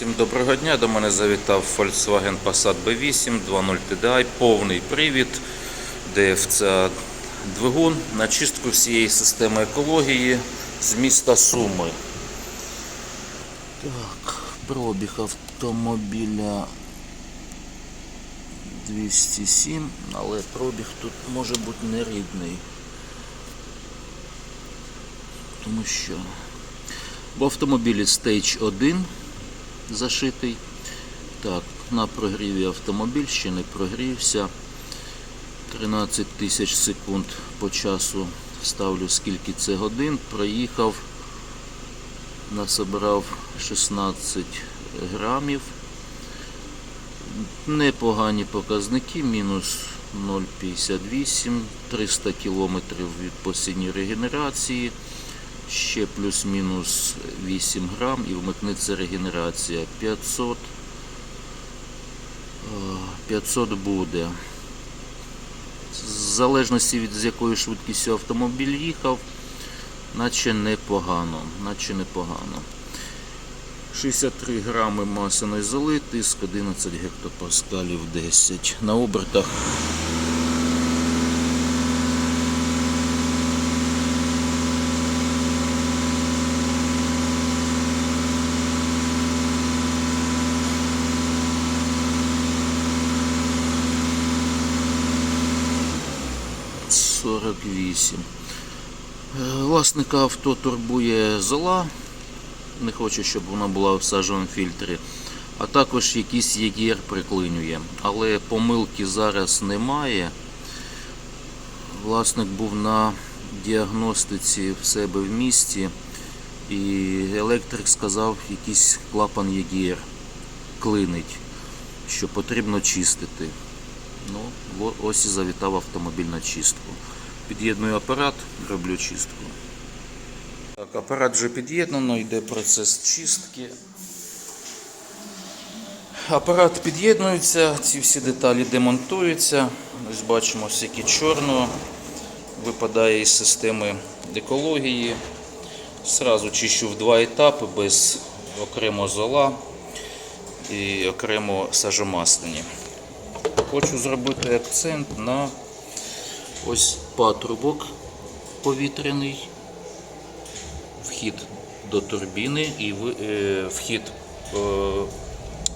Всім доброго дня. До мене завітав Volkswagen Passat B8 2.0 TDI, повний привід, DFC двигун на чистку всієї системи екології з міста Суми. Так, пробіг автомобіля 207, але пробіг тут може бути нерідний. Тому що в автомобілі Stage 1 зашитий. Так, на прогріві автомобіль ще не прогрівся. 13 тисяч секунд по часу ставлю скільки це годин. Проїхав, насобирав 16 грамів. Непогані показники, мінус 0,58, 300 кілометрів від посінньої регенерації ще плюс-мінус 8 грам і вмикнеться регенерація 500. е, 500 буде. В залежності від з якою швидкістю автомобіль їхав, наче непогано, наче непогано. 63 грами масляної золи, тиск 11 гектопаскалів 10. На обертах – 48. Е, Власника авто турбує зола, не хоче, щоб вона була в сажовому фільтрі, а також якийсь єгір приклинює. Але помилки зараз немає. Власник був на діагностиці в себе в місті, і електрик сказав, якийсь клапан єгір клинить, що потрібно чистити. Ну, ось і завітав автомобіль на чистку. Під'єдную апарат, роблю чистку. Так, апарат вже під'єднано, йде процес чистки. Апарат під'єднується, ці всі деталі демонтуються. Ось бачимо, скільки чорного випадає із системи екології. Сразу чищу в два етапи без окремо зола і окремо сажомаслені. Хочу зробити акцент на ось патрубок повітряний, вхід до турбіни і е, вхід е,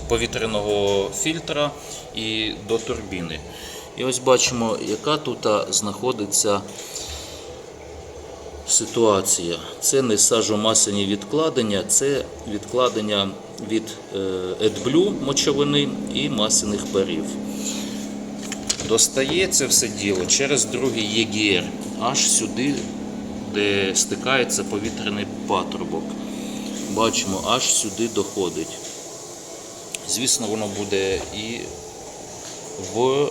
повітряного фільтра і до турбіни. І ось бачимо, яка тут знаходиться ситуація. Це не сажомасляні відкладення, це відкладення від е, AdBlue мочовини і масляних парів. Достає це все діло через другий ЄГР, аж сюди, де стикається повітряний патрубок. Бачимо, аж сюди доходить. Звісно, воно буде і в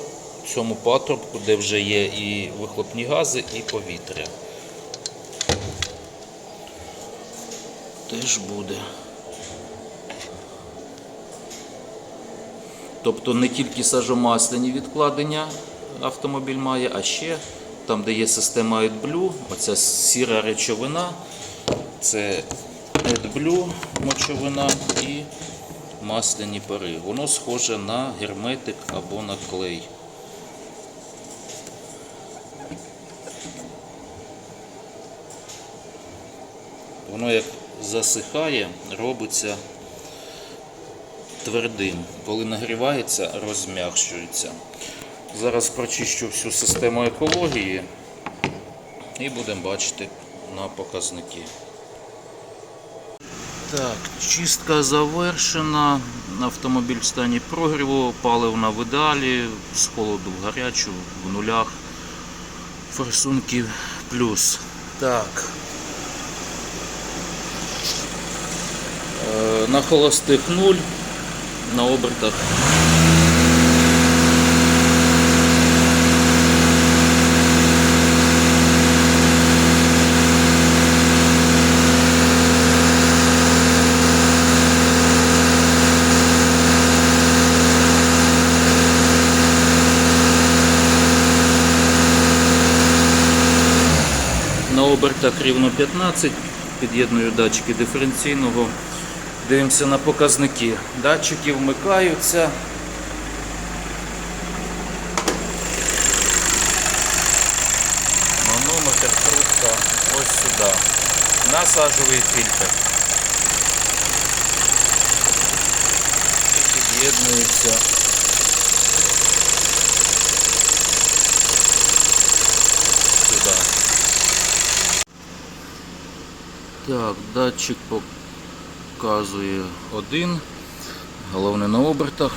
цьому патрубку, де вже є і вихлопні гази, і повітря. Теж буде. Тобто не тільки сажомасляні відкладення автомобіль має, а ще там, де є система AdBlue, оця сіра речовина, це AdBlue мочовина і масляні пари. Воно схоже на герметик або на клей. Воно як засихає, робиться твердим. Коли нагрівається, розм'якшується. Зараз прочищу всю систему екології і будемо бачити на показники. Так, чистка завершена. Автомобіль в стані прогріву, паливна в ідеалі, з холоду в гарячу, в нулях. Форсунки плюс. Так. Е, На холостих 0, на обертах. На обертах рівно 15, під'єдную датчики диференційного Дивимося на показники. Датчики вмикаються. Манометр, трубка ось сюди. Насаджовий фільтр. Під'єднується. Сюди. Так, датчик показує один. Головне на обертах.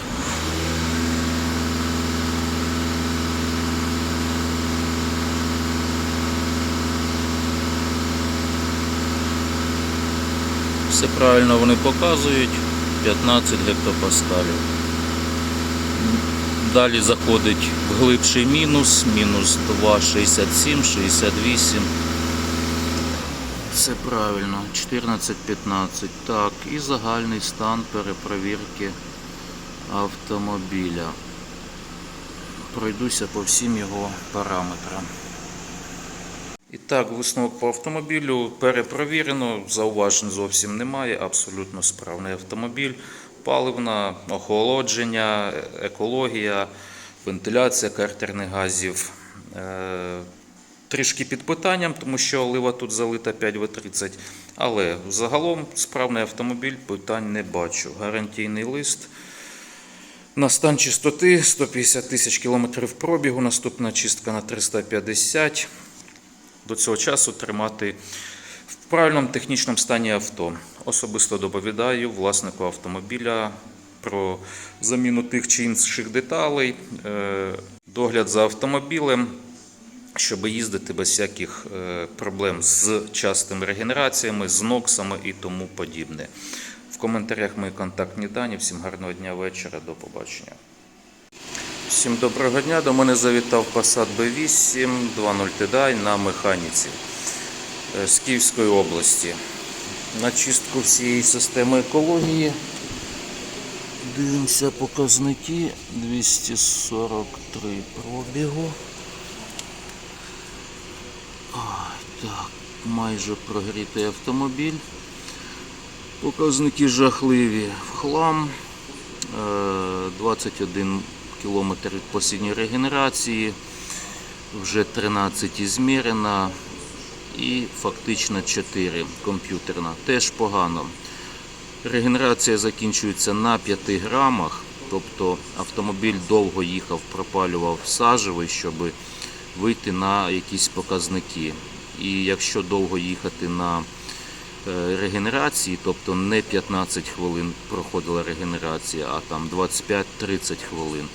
Все правильно вони показують 15 гектопаскалів. Далі заходить в глибший мінус, мінус 2,67, 68. Все правильно, 14-15. Так, і загальний стан перепровірки автомобіля. Пройдуся по всім його параметрам. І так, висновок по автомобілю перепровірено, зауважень зовсім немає, абсолютно справний автомобіль. Паливна, охолодження, екологія, вентиляція картерних газів. Трішки під питанням, тому що олива тут залита 5В30. Але загалом справний автомобіль питань не бачу. Гарантійний лист. На стан чистоти 150 тисяч кілометрів пробігу, наступна чистка на 350. До цього часу тримати в правильному технічному стані авто. Особисто доповідаю власнику автомобіля про заміну тих чи інших деталей, е, догляд за автомобілем, щоб їздити без всяких е, проблем з частими регенераціями, з ноксами і тому подібне. В коментарях мої контактні дані. Всім гарного дня вечора. До побачення. Всім доброго дня. До мене завітав Passat B8 2.0 TDI на механіці е, з Київської області. На чистку всієї системи екології. Дивимося показники 243 пробігу. Так, майже прогрітий автомобіль. Показники жахливі в хлам. Е, 21 км посідньої регенерації, вже 13 ізмірена і фактично 4 комп'ютерна. Теж погано. Регенерація закінчується на 5 грамах, тобто автомобіль довго їхав, пропалював сажевий, щоб вийти на якісь показники. І якщо довго їхати на е, регенерації, тобто не 15 хвилин проходила регенерація, а там 25-30 хвилин,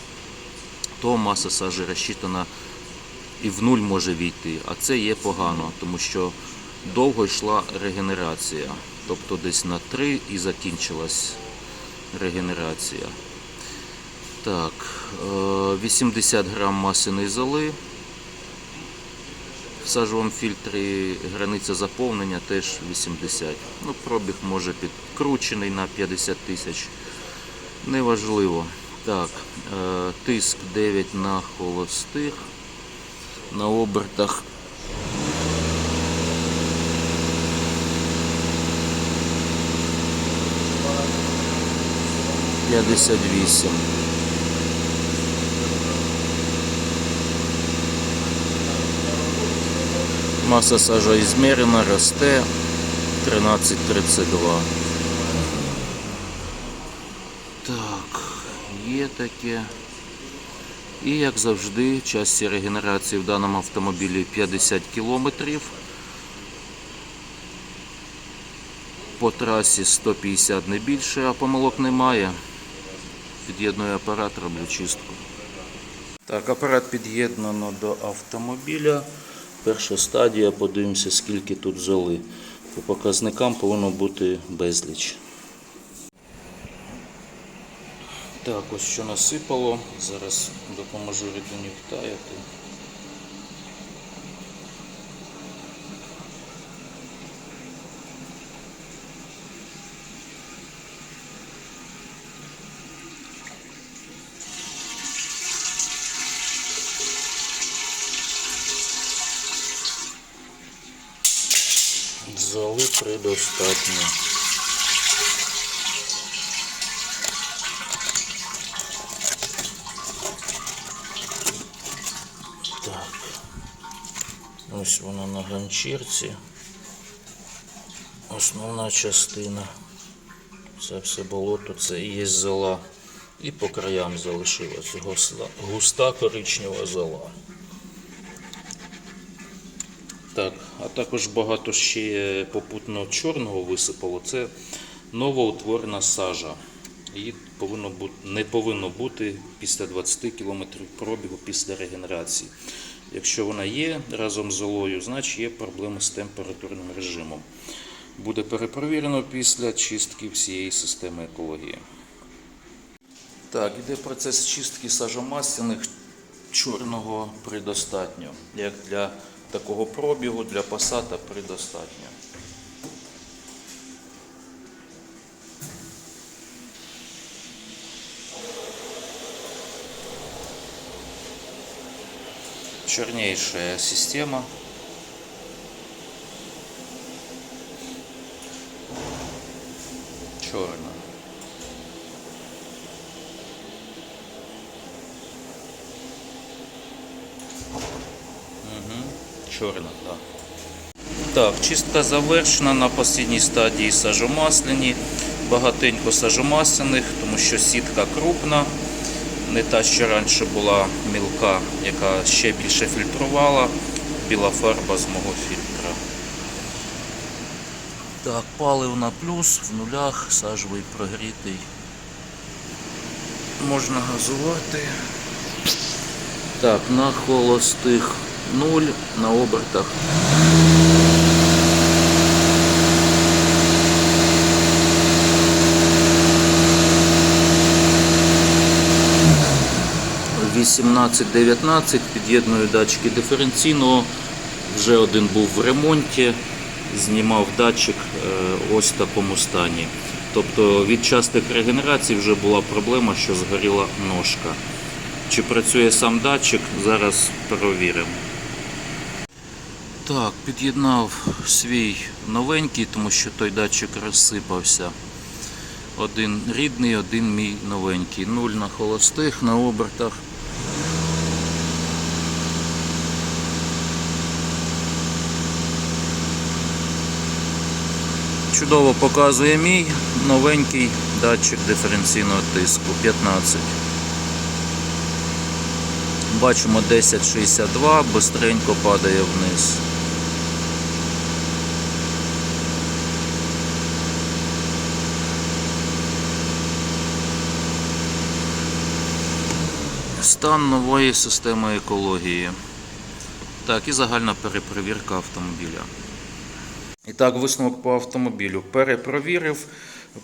то маса сажі розчитана і в нуль може війти. А це є погано, тому що довго йшла регенерація. Тобто десь на 3 і закінчилась регенерація. Так, е, 80 грам масляної золи. В сажовому фільтрі границя заповнення теж 80. Ну, пробіг може підкручений на 50 тисяч. Неважливо. Так, е, тиск 9 на холостих. На обертах. П'ятдесят вісім. Маса сажа ізмірена, росте 13,32. Так, є таке. І як завжди, часті регенерації в даному автомобілі 50 кілометрів. По трасі 150 не більше, а помилок немає. Під'єдную апарат, роблю чистку. Так, апарат під'єднано до автомобіля. Перша стадія, подивимося, скільки тут золи. По показникам повинно бути безліч. Так, ось що насипало. Зараз допоможу рідині втаяти. достатньо. Так. Ось вона на ганчірці. Основна частина. Це все болото, це і є зола. І по краям залишилась густа коричнева зола. Так, а також багато ще попутно чорного висипало. Це новоутворена сажа. Її повинно бути, не повинно бути після 20 км пробігу після регенерації. Якщо вона є разом з золою, значить є проблеми з температурним режимом. Буде перепровірено після чистки всієї системи екології. Так, іде процес чистки сажомасляних чорного предостатньо. Як для такого пробігу, для пасата предостатньо. Чернейшая система. Черная. Чорна, так. Так, чистка завершена на останній стадії сажомасляні. Багатенько сажомасляних, тому що сітка крупна, не та, що раніше була мілка, яка ще більше фільтрувала. Біла фарба з мого фільтра. Так, паливна плюс в нулях, сажовий прогрітий. Можна газувати. Так, на холостих 0, на обертах. В 18-19 під'єдную датчики диференційного. Вже один був в ремонті, знімав датчик е, ось в такому стані. Тобто від частих регенерацій вже була проблема, що згоріла ножка. Чи працює сам датчик, зараз перевіримо. Так, під'єднав свій новенький, тому що той датчик розсипався. Один рідний, один мій новенький. Нуль на холостих, на обертах. Чудово показує мій новенький датчик диференційного тиску 15. Бачимо 1062, бистренько падає вниз. Стан нової системи екології. Так, і загальна перепровірка автомобіля. І так, висновок по автомобілю. Перепровірив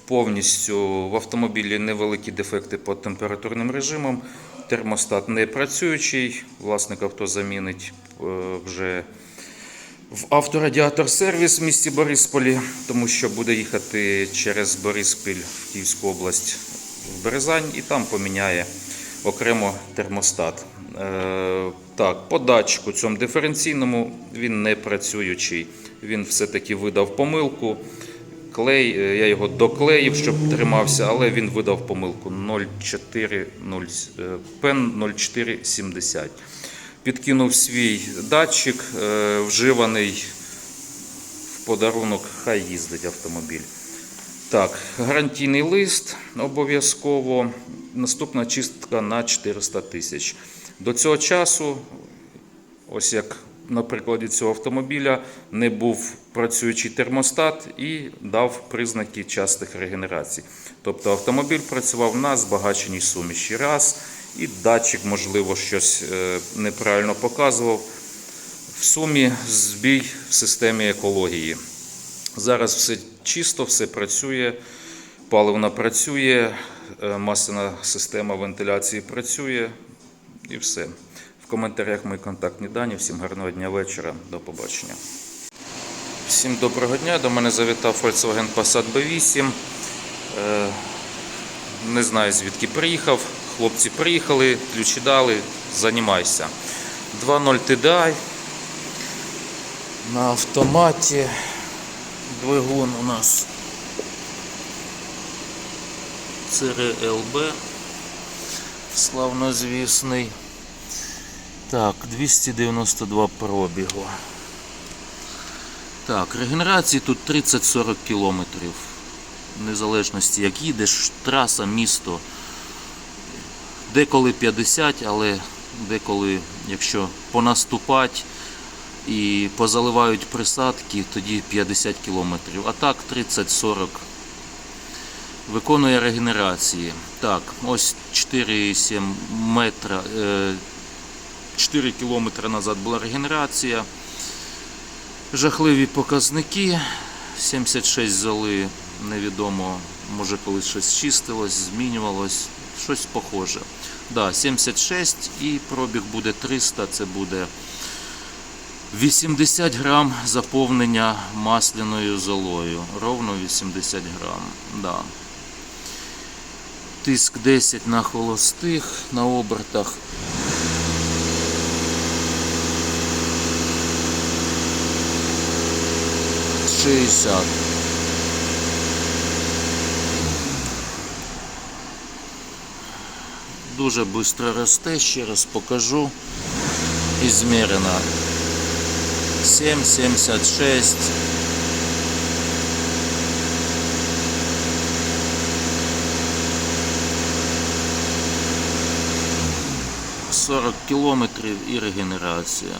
повністю в автомобілі невеликі дефекти по температурним режимам. Термостат не працюючий. Власник авто замінить е, вже в авторадіатор сервіс в місті Борисполі, тому що буде їхати через Бориспіль в Київську область в Березань і там поміняє окремо термостат. Е, Так, по датчику цьому диференційному він не працюючий. Він все-таки видав помилку. Клей, е, я його доклеїв, щоб тримався, але він видав помилку 0,4, е, 0470. Підкинув свій датчик, вживаний в подарунок, хай їздить автомобіль. Так, гарантійний лист обов'язково. Наступна чистка на 400 тисяч. До цього часу, ось як на прикладі цього автомобіля, не був працюючий термостат і дав признаки частих регенерацій. Тобто автомобіль працював на збагаченій суміші. Раз, і датчик, можливо, щось е, неправильно показував. В сумі збій в системі екології. Зараз все чисто, все працює, паливна працює, е, масляна система вентиляції працює і все. В коментарях мої контактні дані. Всім гарного дня вечора. До побачення. Всім доброго дня. До мене завітав Volkswagen Passat B8. Е, Не знаю звідки приїхав. Хлопці приїхали, ключі дали, займайся. 2.0 TDI. На автоматі двигун у нас CRLB славнозвісний. Так, 292 пробігу. Так, регенерації тут 30-40 кілометрів. В незалежності як їдеш, траса, місто. Деколи 50, але деколи, якщо понаступати і позаливають присадки, тоді 50 кілометрів. А так 30-40 виконує регенерації. Так, ось 4,7 метра. е, 4 кілометри назад була регенерація. Жахливі показники. 76 зали, невідомо, може колись щось чистилось, змінювалось, щось похоже. Да, 76 і пробіг буде 300, це буде 80 грам заповнення масляною золою. Ровно 80 грам. Да. Тиск 10 на холостих, на обертах. Шістдесят. Дуже швидко росте, ще раз покажу. Ізмірено. 7,76. Сорок кілометрів і регенерація.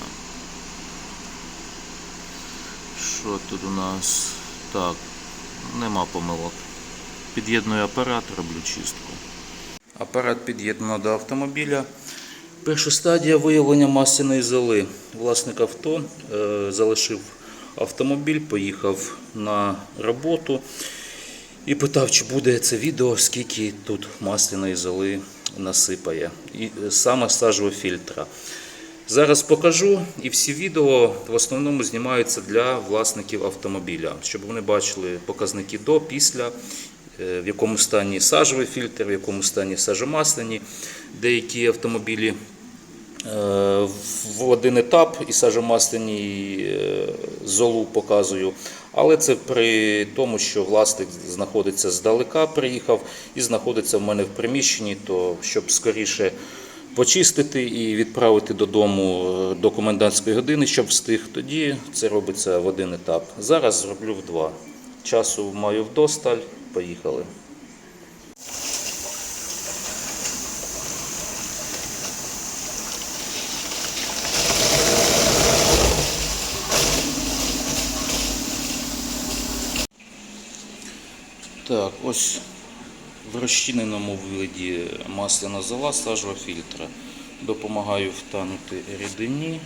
Що тут у нас? Так, нема помилок. Під'єдную апарат, роблю чистку. Апарат під'єднано до автомобіля. Перша стадія виявлення масляної золи. Власник авто е, залишив автомобіль, поїхав на роботу і питав, чи буде це відео, скільки тут масляної золи насипає. І е, саме сажового фільтра. Зараз покажу, і всі відео в основному знімаються для власників автомобіля, щоб вони бачили показники до, після, е, в якому стані сажовий фільтр, в якому стані сажомасляні. Деякі автомобілі в один етап і сажомасляні е, золу показую. Але це при тому, що власник знаходиться здалека, приїхав і знаходиться в мене в приміщенні, то щоб скоріше почистити і відправити додому е, до комендантської години, щоб встиг. Тоді це робиться в один етап. Зараз зроблю в два. Часу маю вдосталь. Поїхали. Так, ось в розчиненому вигляді масляна зола сажова фільтра. Допомагаю втанути рідині.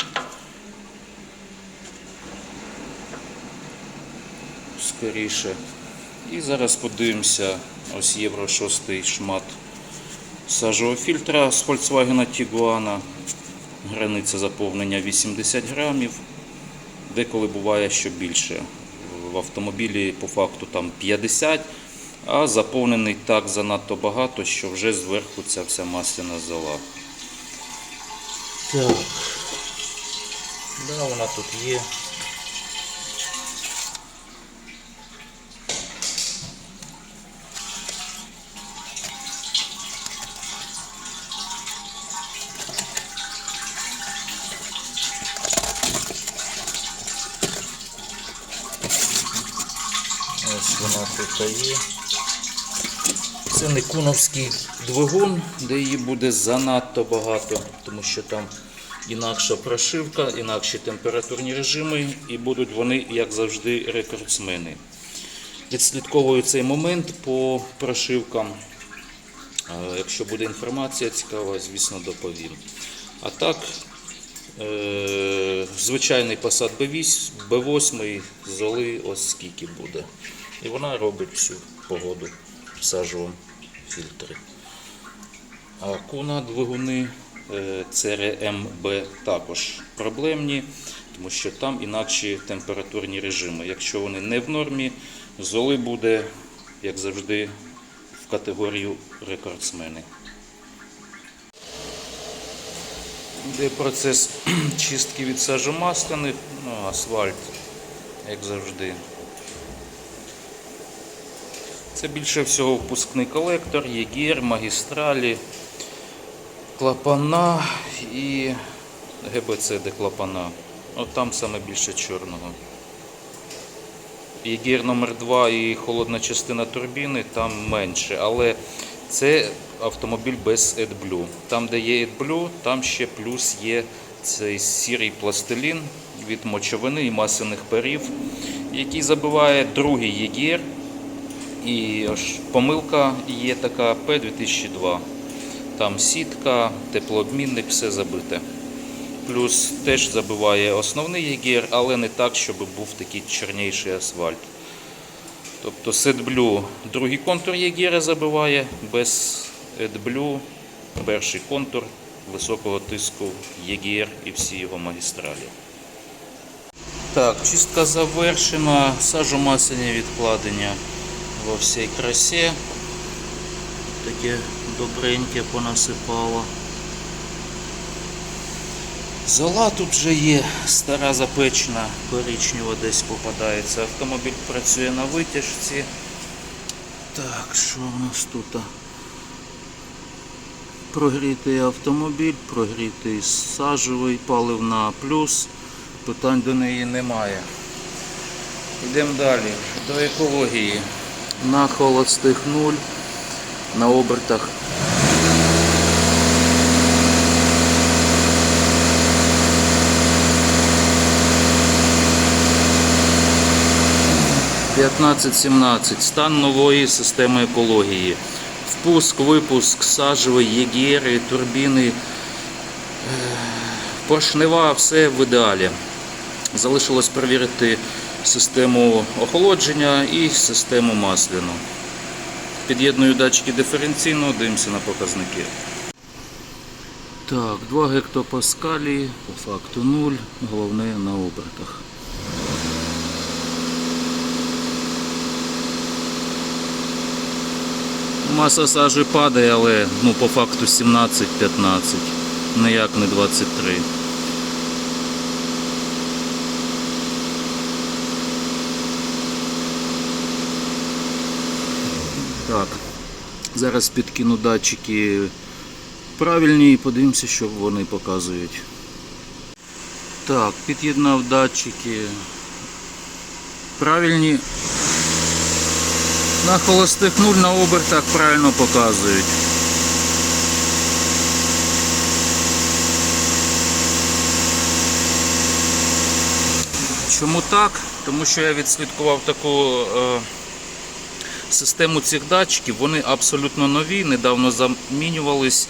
Скоріше. І зараз подивимося, ось євро 6 шмат сажового фільтра з Volkswagen Tiguan. Границя заповнення 80 грамів. Деколи буває, що більше. В автомобілі по факту там 50, а заповнений так занадто багато, що вже зверху ця вся масляна зола. Так. Да, вона тут є. Ось вона тут є. Це не куновський двигун, де її буде занадто багато, тому що там інакша прошивка, інакші температурні режими, і будуть вони, як завжди, рекордсмени. Відслідковую цей момент по прошивкам. Е, Якщо буде інформація цікава, звісно, доповім. А так, е, звичайний B8, B8 золи ось скільки буде. І вона робить всю погоду в сажовому фільтрі. А куна двигуни е, CRMB також проблемні, тому що там інакші температурні режими. Якщо вони не в нормі, золи буде, як завжди, в категорію рекордсмени. Йде процес чистки від сажомасляних, ну, асфальт, як завжди. Це більше всього впускний колектор, ЄГР, магістралі, клапана і ГБЦ де клапана. От там саме більше чорного. Єгір номер 2 і холодна частина турбіни там менше. Але це автомобіль без AdBlue. Там, де є AdBlue, там ще плюс є цей сірий пластилін від мочовини і масляних парів, який забиває другий Єгір. І аж помилка є така P2002. Там сітка, теплообмінник, все забите. Плюс теж забиває основний єгір, але не так, щоб був такий чорніший асфальт. Тобто SetBlue другий контур єгіра забиває, без AdBlue перший контур високого тиску єгір і всі його магістралі. Так, чистка завершена, сажомасляні відкладення во всій красі. Таке добреньке понасипало. Зола тут вже є, стара запечена, коричнева десь попадається. Автомобіль працює на витяжці. Так, що у нас тут? Прогрітий автомобіль, прогрітий сажевий, палив на плюс. Питань до неї немає. Йдемо далі. До екології. На холостих нуль, на обертах 15-17. Стан нової системи екології. Впуск, випуск, сажевий, єгери, турбіни, е, поршнева, все в ідеалі. Залишилось перевірити систему охолодження і систему масляну. Під'єдную датчики диференційно, дивимося на показники. Так, 2 гектопаскалі, по факту 0, головне на обертах. Маса сажі падає, але ну, по факту 17-15, ніяк не 23. Так, зараз підкину датчики правильні і подивимося, що вони показують. Так, під'єднав датчики правильні. На холостих нуль на обертах правильно показують. Чому так? Тому що я відслідкував таку е, систему цих датчиків. Вони абсолютно нові, недавно замінювались,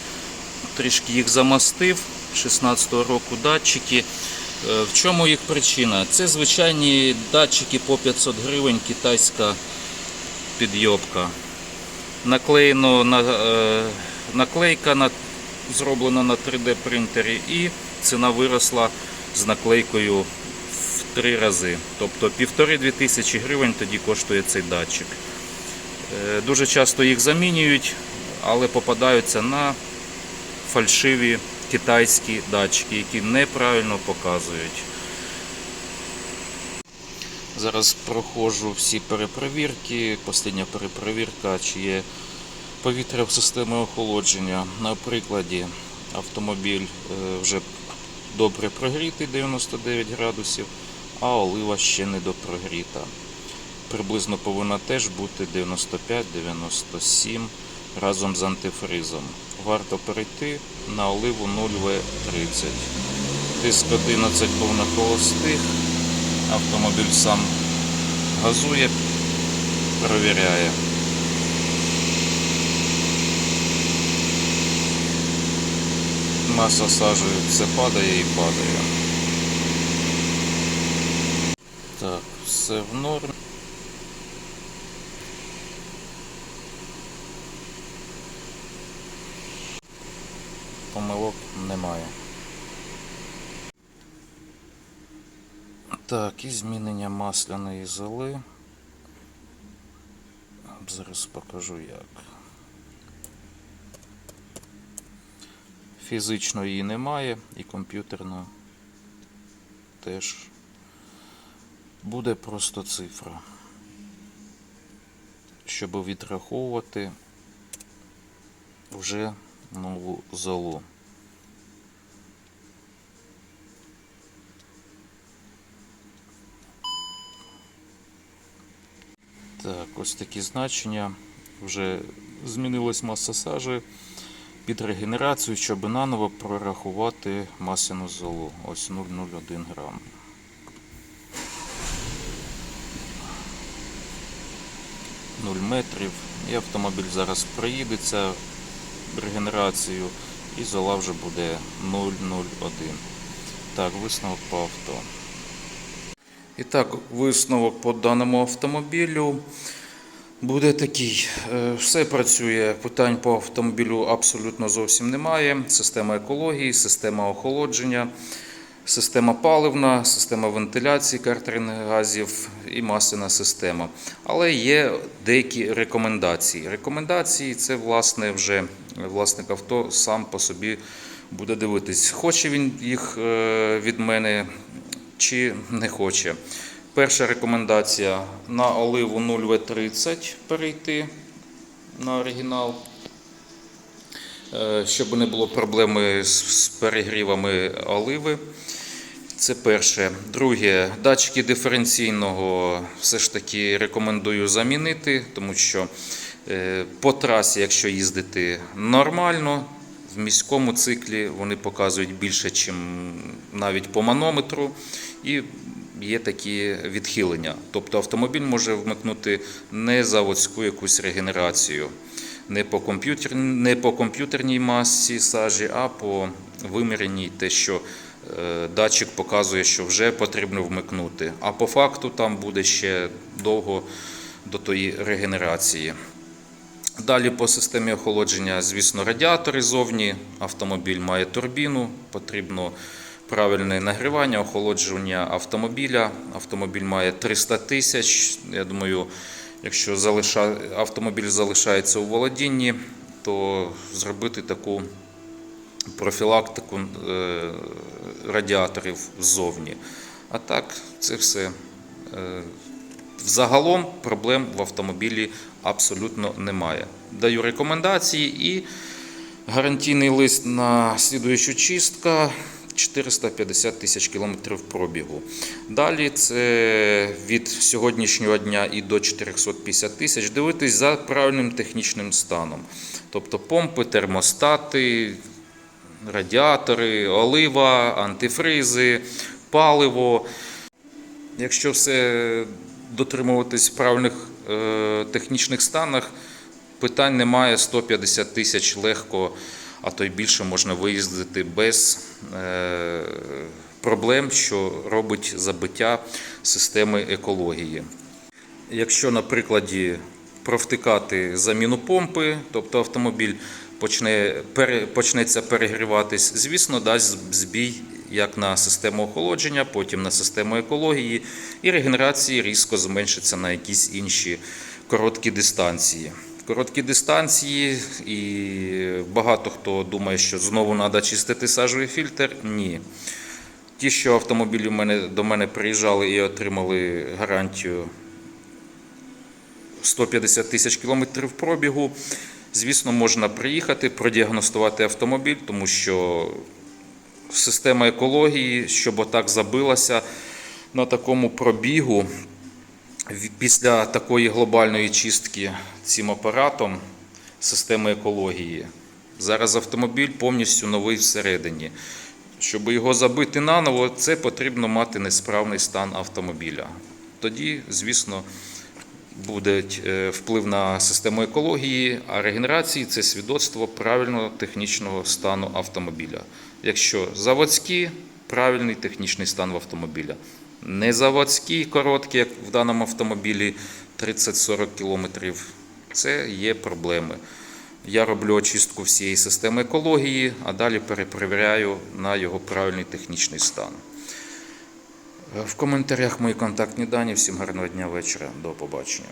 трішки їх замастив 16-го року датчики. Е, в чому їх причина? Це звичайні датчики по 500 гривень, китайська підйобка. Наклеєно на, е, наклейка на, зроблена на 3D принтері і ціна виросла з наклейкою в три рази. Тобто півтори-дві тисячі гривень тоді коштує цей датчик. Е, дуже часто їх замінюють, але попадаються на фальшиві китайські датчики, які неправильно показують. Зараз проходжу всі перепровірки. Остання перепровірка, чи є повітря в системі охолодження. На прикладі автомобіль е, вже добре прогрітий 99 градусів, а олива ще не допрогріта. Приблизно повинна теж бути 95-97 разом з антифризом. Варто перейти на оливу 0В30. Тиск 11 повна холостих. Автомобіль сам газує, перевіряє. Маса сажі все падає і падає. Так, все в нормі. Помилок немає. Так, і змінення масляної золи. Зараз покажу як. Фізично її немає і комп'ютерно теж буде просто цифра. Щоб відраховувати вже нову золу. Ось такі значення. Вже змінилась маса сажі під регенерацію, щоб наново прорахувати масляну золу. Ось 0,01 грам. Нуль метрів. І автомобіль зараз проїдеться регенерацію, і зола вже буде 0,01. Так, висновок по авто. І так, висновок по даному автомобілю буде такий. Е, Все працює, питань по автомобілю абсолютно зовсім немає. Система екології, система охолодження, система паливна, система вентиляції картерних газів і масляна система. Але є деякі рекомендації. Рекомендації це власне вже власник авто сам по собі буде дивитись, хоче він їх е, від мене чи не хоче. Перша рекомендація на оливу 0В30 перейти на оригінал, Е, щоб не було проблеми з перегрівами оливи. Це перше. Друге, датчики диференційного все ж таки рекомендую замінити, тому що е, по трасі, якщо їздити нормально, в міському циклі вони показують більше, ніж навіть по манометру. І є такі відхилення. Тобто автомобіль може вмикнути не заводську якусь регенерацію, не по, комп'ютер, не по комп'ютерній масі сажі, а по виміряній те, що е, датчик показує, що вже потрібно вмикнути. А по факту там буде ще довго до тої регенерації. Далі по системі охолодження, звісно, радіатори зовні. Автомобіль має турбіну, потрібно правильне нагрівання, охолодження автомобіля. Автомобіль має 300 тисяч. Я думаю, якщо автомобіль залишається у володінні, то зробити таку профілактику е, радіаторів ззовні. А так, це все. Е, Взагалом проблем в автомобілі абсолютно немає. Даю рекомендації і гарантійний лист на слідуючу чистка 450 тисяч кілометрів пробігу. Далі це від сьогоднішнього дня і до 450 тисяч дивитись за правильним технічним станом. Тобто помпи, термостати, радіатори, олива, антифризи, паливо. Якщо все дотримуватись правильних е, технічних станах, питань немає 150 тисяч легко, а то й більше можна виїздити без е, проблем, що робить забиття системи екології. Якщо на прикладі провтикати заміну помпи, тобто автомобіль почне, почнеться перегріватись, звісно, дасть збій як на систему охолодження, потім на систему екології, і регенерації різко зменшиться на якісь інші короткі дистанції. Короткі дистанції, і багато хто думає, що знову треба чистити сажовий фільтр. Ні. Ті, що автомобілі до мене приїжджали і отримали гарантію 150 тисяч кілометрів пробігу. Звісно, можна приїхати, продіагностувати автомобіль, тому що система екології, щоб отак забилася на такому пробігу після такої глобальної чистки цим апаратом системи екології. Зараз автомобіль повністю новий всередині. Щоб його забити наново, це потрібно мати несправний стан автомобіля. Тоді, звісно, буде е, вплив на систему екології, а регенерації це свідоцтво правильного технічного стану автомобіля. Якщо заводський, правильний технічний стан автомобіля. Не заводські короткі, як в даному автомобілі 30-40 км, це є проблеми. Я роблю очистку всієї системи екології, а далі перепровіряю на його правильний технічний стан. В коментарях мої контактні дані. Всім гарного дня вечора. До побачення.